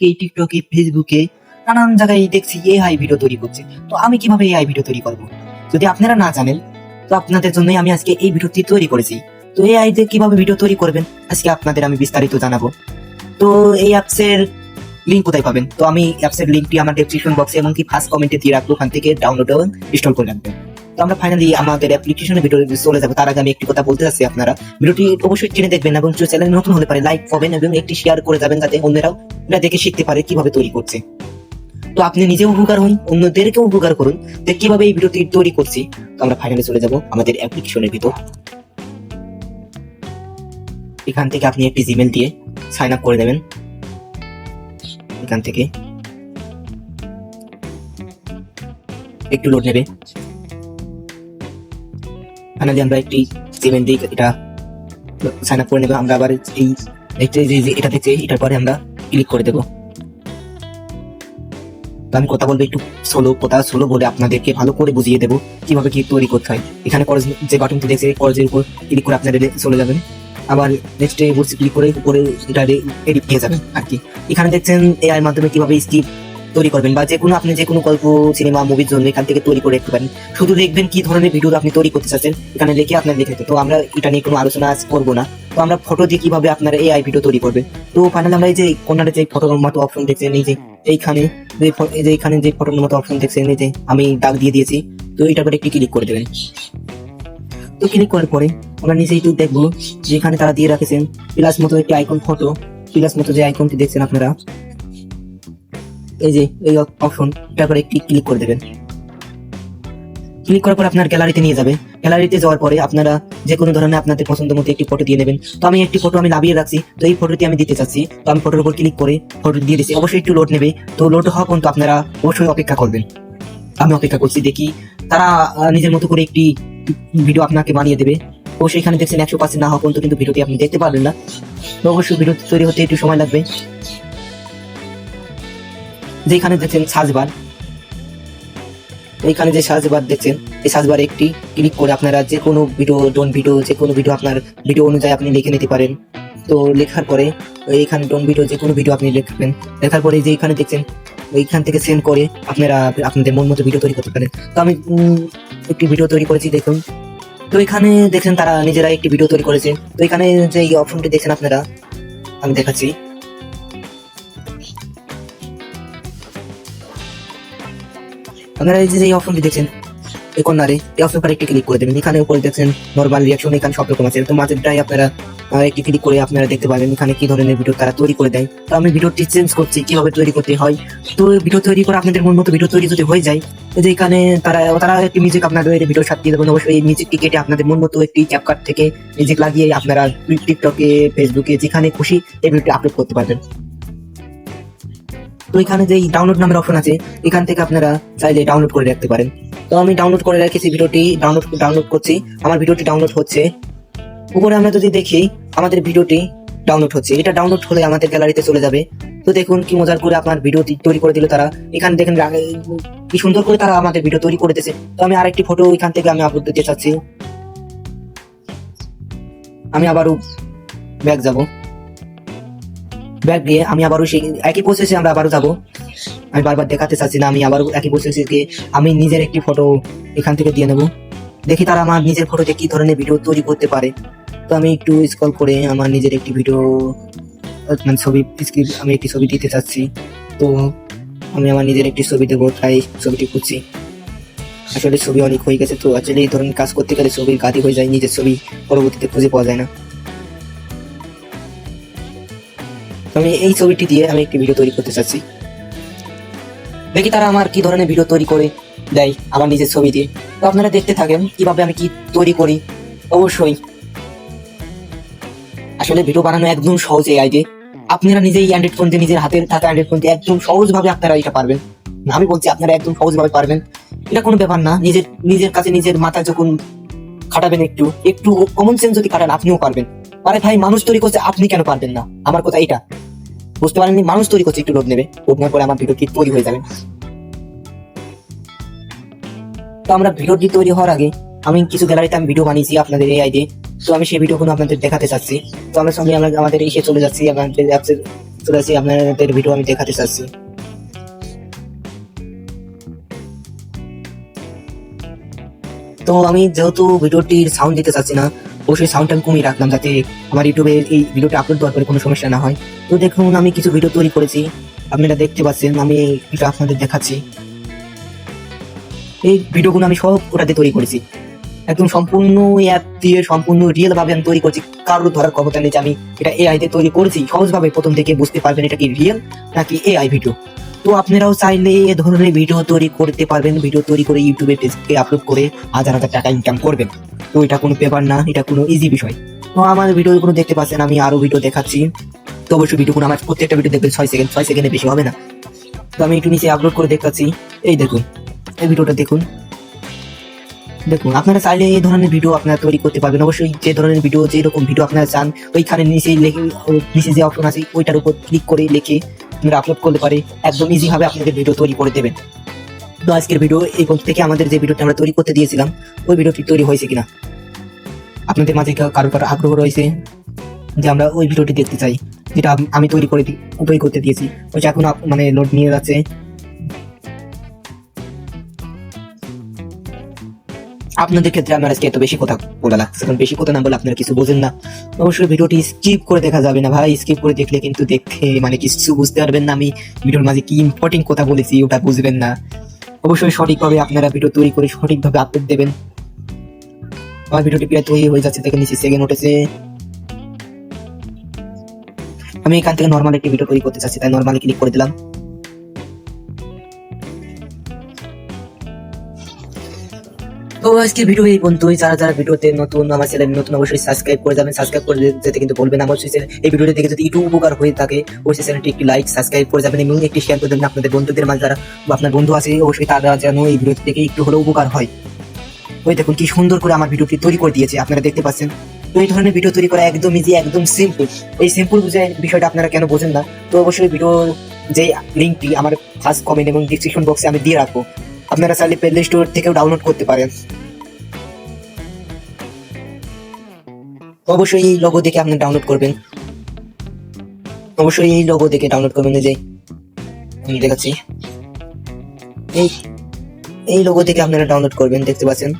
এই টিকটকে ফেসবুকে নানান জায়গায় দেখছি এআই ভিডিও তৈরি করছে। তো আমি কীভাবে এআই ভিডিও তৈরি করব? যদি আপনারা না জানেন, তো আপনাদের জন্যই আমি আজকে এই ভিডিওটি তৈরি করেছি। তো এআই দিয়ে কীভাবে ভিডিও তৈরি করবেন, আজকে আপনাদের আমি বিস্তারিত জানাব। তো এই অ্যাপসের লিঙ্ক কোথায় পাবেন? তো আমি অ্যাপসের লিঙ্কটি আমার ডেসক্রিপশন বক্সে এবং কি ফার্স্ট কমেন্টে দিয়ে রাখব, ওখান থেকে ডাউনলোড এবং ইনস্টল করে রাখবেন। তো আমরা ফাইনালি আমাদের অ্যাপ্লিকেশনের ভিডিও চলে যাব। তার আগে আমি একটি কথা বলতে চাচ্ছি আপনারা। ভিডিওটি অবশ্যই চিনে দেখবেন এবং চ্যানেল নতুন হতে পারে লাইক পাবেন এবং একটি শেয়ার করে যাবেন, যাতে অন্যরাও এটা দেখে শিখতে পারে কীভাবে তৈরি করছে। তো আপনি নিজেও উপকার হন, অন্যদেরকেও উপকার করুন। যে কীভাবে এই ভিডিওটি তৈরি করছি আমরা ফাইনালে চলে যাব আমাদের অ্যাপ্লিকেশনের ভিতর। এখান থেকে আপনি একটি জিমেল দিয়ে সাইন আপ করে দেবেন এখান থেকে একটু লোড নেবে। ফাইনালি আমরা একটি জিমেল দিয়ে এটা সাইন আপ করে নেবে। আমরা আবার এই এটা দেখছি এটার পরে আমরা ক্লিক করে দেবো। আমি কথা বলব একটু সোলো কথা সোলো বলে আপনাদেরকে ভালো করে বুঝিয়ে দেবো কীভাবে কি তৈরি করতে হয়। এখানে কলেজ যে বাটনটি দেখছে কলেজের উপর ক্লিক করে আপনারা চলে যাবেন। আবার নেক্সট ক্লিক করে উপরে এটা এডিট নিয়ে যাবেন আর কি। এখানে দেখছেন এআই মাধ্যমে কীভাবে স্ক্রিপ তৈরি করবেন বা যে কোনো আপনি যে কোনো গল্প সিনেমা মুভির জন্য এখান থেকে তৈরি করে রাখতে পারেন। শুধু দেখবেন কি ধরনের ভিডিও আপনি তৈরি করতে চাচ্ছেন, এখানে লিখে আপনার লিখে তো আমরা এটা নিয়ে কোনো আলোচনা আজ করব না। তো আমরা ফটো দিয়ে কীভাবে আপনারা এআই ভিডিও তৈরি করবে? তো ফাইনালি আমরা এই যে কোনারে যে ফটোর মতো অপশন দেখছেন, এই যে এইখানে যে ফ- এই যে ফটোর মতো অপশন দেখছেন, এই যে আমি দাগ দিয়ে দিয়েছি। তো এটার উপরে একটি ক্লিক করে দেবেন। তো ক্লিক করার পরে আমরা নিচে একটু দেখব যেখানে তারা দিয়ে রাখেছেন প্লাস মতো একটি আইকন ফটো প্লাস মতো যে আইকনটি দেখছেন আপনারা। এই যে, এই অপশন এটার উপরে একটি ক্লিক করে দেবেন। ক্লিক করার পর আপনার গ্যালারিতে নিয়ে যাবে। গ্যালারিতে যাওয়ার পরে আপনারা যে কোনো ধরনের আপনাদের পছন্দ মতো একটি ফটো দিয়ে নেবেন। তো আমি একটি ফটো আমি লাভিয়ে রাখছি। তো এই ফটোটি আমি দিতে চাচ্ছি। তো আমি ফটোর উপর ক্লিক করে ফটো দিয়ে দিচ্ছি। অবশ্যই একটু লোড নেবে। তো লোড হওয়া পর্যন্ত আপনারা অবশ্যই অপেক্ষা করবেন। আমি অপেক্ষা করছি, দেখি তারা নিজের মতো করে একটি ভিডিও আপনাকে বানিয়ে দেবে। অবশ্যই এখানে দেখছেন একশো পার্সেন্ট না হওয়া পর্যন্ত কিন্তু ভিডিওটি আপনি দেখতে পারবেন না। তো অবশ্যই ভিডিও তৈরি হতে একটু সময় লাগবে। যেখানে দেখছেন সাজবার, এইখানে যে সাজবার দেখছেন, এই সাজবারে একটি ক্লিক করে আপনারা যে কোনো ভিডিও ডোন ভিডিও যে কোনো ভিডিও আপনার ভিডিও অনুযায়ী আপনি লিখে নিতে পারেন। তো লেখার পরে এইখানে ডোন ভিডিও যে কোনো ভিডিও আপনি লিখবেন। লেখার পরে যে এখানে দেখছেন, এইখান থেকে সেন্ড করে আপনারা আপনাদের মন মতো ভিডিও তৈরি করতে পারেন। তো আমি একটি ভিডিও তৈরি করেছি, দেখুন। তো এখানে দেখছেন তারা নিজেরা একটি ভিডিও তৈরি করেছে। তো এখানে যে অপশনটি দেখছেন আপনারা, আমি দেখাচ্ছি। আপনারা এই যে এই অপশনটি দেখছেন, এই কর্নারে এই অপশন পরে একটি ক্লিক করে দেবেন। এখানে উপরে দেখছেন নর্মাল রিয়াকশন এখানে সব রকম আছে। তো মাঝেরটাই আপনারা একটি ক্লিক করে আপনারা দেখতে পাবেন এখানে কি ধরনের ভিডিও তারা তৈরি করে দেয়। তো আমি ভিডিওটি চেঞ্জ করছি, কীভাবে তৈরি করতে হয়। তো ভিডিও তৈরি করে আপনাদের মন মতো ভিডিও তৈরি যদি হয়ে যায় যে এখানে তারা তারা একটি মিউজিক আপনাদের ভিডিও সাথে দিয়ে দেবেন। অবশ্যই এই মিউজিকটি কেটে আপনাদের মন মতো একটি ক্যাপকাট থেকে মিউজিক লাগিয়ে আপনারা টিকটকে ফেসবুকে যেখানে খুশি এই ভিডিওটি আপলোড করতে পারবেন। তো এখানে যে ডাউনলোড নামের অপশন আছে, এখান থেকে আপনারা চাইলে ডাউনলোড করে রাখতে পারেন। তো আমি ডাউনলোড করে রেখেছি ভিডিওটি ডাউনলোড ডাউনলোড করছি। আমার ভিডিওটি ডাউনলোড হচ্ছে। উপরে আমরা যদি দেখি, আমাদের ভিডিওটি ডাউনলোড হচ্ছে। এটা ডাউনলোড হলে আমাদের গ্যালারিতে চলে যাবে। তো দেখুন কি মজার করে আপনার ভিডিও তৈরি করে দিল তারা। এখানে দেখেন কি সুন্দর করে তারা আমাদের ভিডিও তৈরি করে দিয়েছে। তো আমি আরেকটি ফটো এখান থেকে আমি আপলোড দিতে চাচ্ছি। আমি আবারও ব্যাগ যাব। ব্যাগ দিয়ে আমি আবারও সেই একই প্রসেসে আমরা আবারও যাব। আমি বারবার দেখাতে চাচ্ছি না, আমি আবারও একই প্রসেসে আমি নিজের একটি ফটো এখান থেকে দিয়ে নেব। দেখি তারা আমার নিজের ফটোতে কি ধরনের ভিডিও তৈরি করতে পারে। তো আমি একটু স্কল করে আমার নিজের একটি ভিডিও মানে ছবি আমি একটি ছবি দিতে চাচ্ছি। তো আমি আমার নিজের একটি ছবি দেবো, তাই ছবিটি খুঁজছি। আসলে ছবি অনেক হয়ে গেছে, তো আসলে এই ধরনের কাজ করতে গেলে ছবির গাদি হয়ে যায়, নিজের ছবি পরবর্তীতে খুঁজে পাওয়া যায় না। আমি এই ছবিটি দিয়ে আমি একটি ভিডিও তৈরি করতে চাচ্ছি। দেখি তারা আমার কি ধরনের ভিডিও তৈরি করে, দেয় আমার নিজের ছবি দিয়ে। তো আপনারা দেখতে থাকেন কীভাবে আমি কি তৈরি করি। অবশ্যই। আসলে ভিডিও বানানো একদম সহজ এই আইডি আপনারা নিজেই অ্যান্ড্রয়েড ফোন দিয়ে নিজের হাতের থাকা অ্যান্ড্রয়েড ফোন দিয়ে একদম সহজভাবে আপনারা এটা পারবেন। আমি বলছি আপনারা একদম সহজভাবে পারবেন। এটা কোনো ব্যাপার না, নিজের নিজের কাছে নিজের মাথা যখন খাটাবেন একটু একটু কমন সেন্স যদি খাটান, আপনিও পারবেন। আরে ভাই, মানুষ তৈরি করছে, আপনি কেন পারবেন না? আমার কথা এটা বুঝতে পারেননি, মানুষ তৈরি করছে, একটু লোড নেবে। লোড নেওয়ার পরে আমার ভিডিও ঠিক তৈরি হয়ে যাবে। তো আমরা ভিডিও ভিডিওটি তৈরি হওয়ার আগে, আমি কিছু গ্যালারিতে আমি ভিডিও বানিয়েছি আপনাদের এই আইডি তো আমি সেই ভিডিওগুলো আপনাদের দেখাতে চাচ্ছি। তো আমরা সঙ্গে আমরা আমাদের এসে চলে যাচ্ছি আমাদের অ্যাপসে চলে আসি আপনাদের ভিডিও আমি দেখাতে চাচ্ছি। তো আমি যেহেতু ভিডিওটির সাউন্ড দিতে চাচ্ছি না, অবশ্যই সাউন্ডটা আমি কমিয়ে রাখলাম যাতে আমার ইউটিউবে এই ভিডিওটা আপলোড দেওয়ার পরে কোনো সমস্যা না হয়। তো দেখুন, আমি কিছু ভিডিও তৈরি করেছি। আপনারা দেখতে পাচ্ছেন, আমি এটা আপনাদের দেখাচ্ছি। এই ভিডিওগুলো আমি সব ওটাতে তৈরি করেছি। একদম সম্পূর্ণ অ্যাপ দিয়ে সম্পূর্ণ রিয়েল ভাবে আমি তৈরি করছি। কারোর ধরার ক্ষমতা নেই যে আমি এটা এআই তে তৈরি করেছি। সহজভাবে প্রথম থেকে বুঝতে পারবেন এটা কি রিয়েল নাকি এআই ভিডিও তো আপনারাও চাইলে এ ধরনের ভিডিও তৈরি করতে পারবেন। ভিডিও তৈরি করে ইউটিউবে ফেসবুকে আপলোড করে হাজার হাজার টাকা ইনকাম করবেন। তো এটা কোনো পেপার না, এটা কোনো ইজি বিষয়। তো আমার ভিডিওগুলো দেখতে পাচ্ছেন, আমি আরও ভিডিও দেখাচ্ছি। তো অবশ্যই ভিডিওগুলো আমার প্রত্যেকটা ভিডিও দেখবেন, ছয় সেকেন্ড ছয় সেকেন্ডে বেশি হবে না। তো আমি একটু নিচে আপলোড করে দেখাচ্ছি এই দেখুন, এই ভিডিওটা দেখুন। দেখুন, আপনারা চাইলে এই ধরনের ভিডিও আপনারা তৈরি করতে পারবেন। অবশ্যই যে ধরনের ভিডিও যে রকম ভিডিও আপনারা চান, ওইখানে নিচে লিখে, নিচে যে অপশন আছে, ওইটার উপর ক্লিক করে লিখে আপনারা আপলোড করতে পারে। একদম ইজিভাবে আপনাদের ভিডিও তৈরি করে দেবেন। তো আজকের ভিডিও এই পর্যন্ত থেকে আমাদের যে ভিডিওটা আমরা তৈরি করতে দিয়েছিলাম, ওই ভিডিওটি তৈরি হয়েছে কিনা? আপনাদের মাঝে কারও কারও আগ্রহ রয়েছে যে আমরা ওই ভিডিওটি দেখতে চাই। যেটা আমি তৈরি করে দি- তৈরি করতে দিয়েছি। ওইটা এখন মানে লোড নিয়ে যাচ্ছে। আপনাদের ক্ষেত্রে আমার আজকে এত বেশি কথা বলা লাগছে কারণ বেশি কথা না বলে আপনারা কিছু বোঝেন না। অবশ্যই ভিডিওটি স্কিপ করে দেখা যাবে না ভাই স্কিপ করে দেখলে কিন্তু দেখে মানে কিছু বুঝতে পারবেন না আমি। ভিডিওর মাঝে কি ইম্পর্টেন্ট কথা বলেছি ওটা বুঝবেন না। অবশ্যই সঠিকভাবে আপনারা ভিডিও তৈরি করে সঠিকভাবে আপলোড দেবেন। আমার ভিডিওটি প্রায় তৈরি হয়ে যাচ্ছে দেখে নিচে সেকেন্ড উঠেছে। আমি এখান থেকে নর্মাল একটি ভিডিও তৈরি করতে চাচ্ছি, তাই নর্মালি ক্লিক করে দিলাম। তো আজকে ভিডিও এই পর্যন্তই। যারা যারা ভিডিওতে নতুন, আমার চ্যানেল নতুন, অবশ্যই সাবস্ক্রাইব করে যাবেন। সাবস্ক্রাইব করে যেতে কিন্তু বলবেন আমার channel- এই ভিডিওটি দেখে যদি একটু উপকার হয়ে থাকে, অবশ্যই চ্যানেলটি একটি লাইক সাবস্ক্রাইব করে যাবেন এবং একটি শেয়ার করে দেবেন আপনাদের বন্ধুদের মাঝে। যারা আপনার বন্ধু আছে, অবশ্যই তারা যেন এই ভিডিওটি দেখে একটু হলেও উপকার হয়। ওই দেখুন কি সুন্দর করে আমার ভিডিওটি তৈরি করে দিয়েছে। আপনারা দেখতে পাচ্ছেন। তো এই ধরনের ভিডিও তৈরি করা একদম ইজি একদম সিম্পল এই সিম্পল বুঝে বিষয়টা আপনারা কেন বোঝেন না? তো অবশ্যই ভিডিও যে লিঙ্কটি আমার ফার্স্ট কমেন্ট এবং ডিসক্রিপশন বক্সে আমি দিয়ে রাখব। আপনারা চাইলে প্লে স্টোর থেকেও ডাউনলোড করতে পারেন। অবশ্যই এই লোগো দেখে আপনি ডাউনলোড করবেন। অবশ্যই এই লোগো দেখে ডাউনলোড করবেন যে, আমি দেখাচ্ছি। এই এই লোগো থেকে আপনারা ডাউনলোড করবেন, দেখতে পাচ্ছেন?